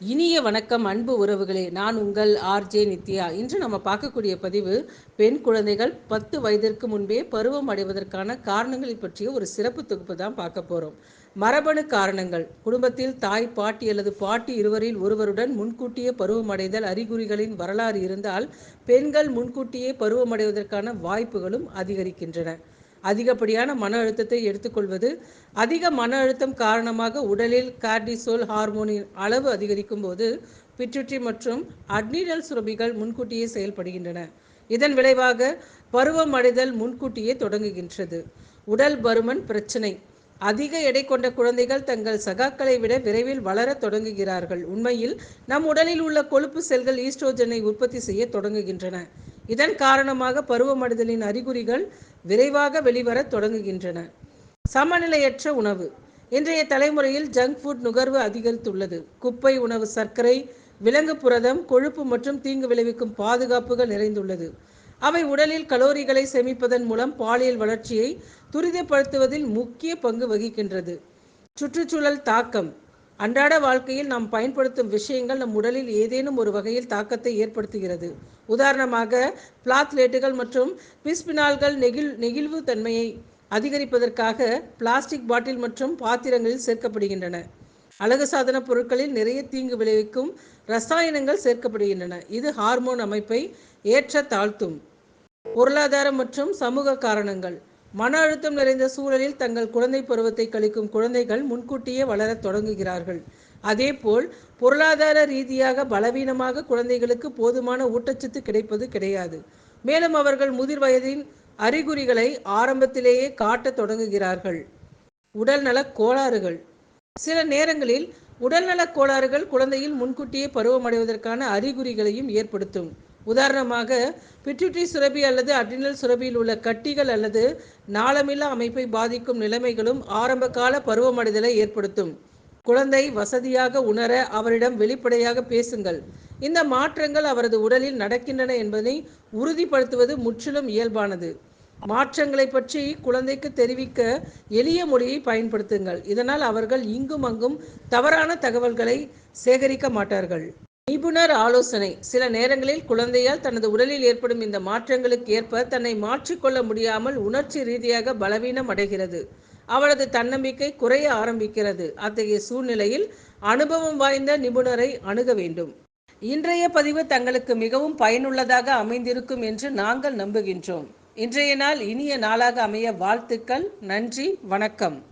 இனிய வணக்கம் அன்பு உறவுகளே. நான் உங்கள் ஆர்ஜே நித்யா. இன்று நம்ம பார்க்கக்கூடிய பதிவு பெண் குழந்தைகள் பத்து வயதிற்கு முன்பே பருவம் அடைவதற்கான காரணங்களை பற்றிய ஒரு சிறப்பு தொகுப்பு தான் பார்க்க போகிறோம் மரபணு காரணங்கள். குடும்பத்தில் தாய் பாட்டி அல்லது பாட்டி இருவரில் ஒருவருடன் முன்கூட்டியே பருவமடைதல் அறிகுறிகளின் வரலாறு இருந்தால் பெண்கள் முன்கூட்டியே பருவமடைவதற்கான வாய்ப்புகளும் அதிகரிக்கின்றன. அதிகப்படியான மன அழுத்தத்தை எடுத்துக்கொள்வது. அதிக மன அழுத்தம் காரணமாக உடலில் கார்டிசோல் ஹார்மோனின் அளவு அதிகரிக்கும் போது பிட்யூட்ரி மற்றும் அட்னிடல் சுரபிகள் முன்கூட்டியே செயல்படுகின்றன. இதன் விளைவாக பருவம் அடைதல் முன்கூட்டியே தொடங்குகின்றது. உடல் பருமன் பிரச்சனை. அதிக எடை கொண்ட குழந்தைகள் தங்கள் சகாக்களை விட விரைவில் வளர தொடங்குகிறார்கள். உண்மையில் நம் உடலில் உள்ள கொழுப்பு செல்கள் ஈஸ்ட்ரோஜனை உற்பத்தி செய்ய தொடங்குகின்றன. இதன் காரணமாக பருவமடைதலின் அறிகுறிகள் விரைவாக வெளிவர தொடங்குகின்றன. சமநிலையற்ற உணவு. இன்றைய தலைமுறையில் ஜங்க் ஃபுட் நுகர்வு அதிகரித்துள்ளது. குப்பை உணவு சர்க்கரை விலங்கு புரதம் கொழுப்பு மற்றும் தீங்கு விளைவிக்கும் பாதுகாப்புகள் நிறைந்துள்ளது. அவை உடலில் கலோரிகளை சேமிப்பதன் மூலம் பாலியல் வளர்ச்சியை துரிதப்படுத்துவதில் முக்கிய பங்கு வகிக்கின்றது. சுற்றுச்சூழல் தாக்கம். அன்றாட வாழ்க்கையில் நாம் பயன்படுத்தும் விஷயங்கள் நம் உடலில் ஏதேனும் ஒரு வகையில் தாக்கத்தை ஏற்படுத்துகிறது. உதாரணமாக பிளாத்லேட்டுகள் மற்றும் பிஸ்பினால்கள் நெகிழ் நெகிழ்வு தன்மையை அதிகரிப்பதற்காக பிளாஸ்டிக் பாட்டில் மற்றும் பாத்திரங்களில் சேர்க்கப்படுகின்றன. அழகு சாதன பொருட்களில் நிறைய தீங்கு விளைவிக்கும் ரசாயனங்கள் சேர்க்கப்படுகின்றன. இது ஹார்மோன் அமைப்பை ஏற்ற தாழ்த்தும். பொருளாதார மற்றும் சமூக காரணங்கள். மன அழுத்தம் நிறைந்த சூழலில் தங்கள் குழந்தை பருவத்தை கழிக்கும் குழந்தைகள் முன்கூட்டியே வளரத் தொடங்குகிறார்கள். அதேபோல் பொருளாதார ரீதியாக பலவீனமாக குழந்தைகளுக்கு போதுமான ஊட்டச்சத்து கிடைப்பது கிடையாது. மேலும் அவர்கள் முதிர் வயதின் அறிகுறிகளை ஆரம்பத்திலேயே காட்டத் தொடங்குகிறார்கள். உடல்நல கோளாறுகள். சில நேரங்களில் உடல்நலக் கோளாறுகள் குழந்தையில் முன்கூட்டியே பருவமடைவதற்கான அறிகுறிகளையும் ஏற்படுத்தும். உதாரணமாக பிட்யூட்டி சுரபி அல்லது அட்ரினல் சுரபியில் உள்ள கட்டிகள் அல்லது நாளமில்லா அமைப்பை பாதிக்கும் நிலைமைகளும் ஆரம்பகால பருவமடைதலை ஏற்படுத்தும். குழந்தை வசதியாக உணர அவரிடம் வெளிப்படையாக பேசுங்கள். இந்த மாற்றங்கள் அவரது உடலில் நடக்கின்றன என்பதை உறுதிப்படுத்துவது முற்றிலும் இயல்பானது. மாற்றங்களை பற்றி குழந்தைக்கு தெரிவிக்க எளிய மொழியை பயன்படுத்துங்கள். இதனால் அவர்கள் இங்கும் அங்கும் தவறான தகவல்களை சேகரிக்க மாட்டார்கள். நிபுணர் ஆலோசனை. சில நேரங்களில் குழந்தையால் தனது உடலில் ஏற்படும் இந்த மாற்றங்களுக்கு ஏற்ப தன்னை மாற்றிக்கொள்ள முடியாமல் உணர்ச்சி ரீதியாக பலவீனம் அடைகிறது. அவளது தன்னம்பிக்கை குறைய ஆரம்பிக்கிறது. அத்தகைய சூழ்நிலையில் அனுபவம் வாய்ந்த நிபுணரை அணுக வேண்டும். இன்றைய பதிவு தங்களுக்கு மிகவும் பயனுள்ளதாக அமைந்திருக்கும் என்று நாங்கள் நம்புகின்றோம். இன்றைய நாள் இனிய நாளாக அமைய வாழ்த்துக்கள். நன்றி. வணக்கம்.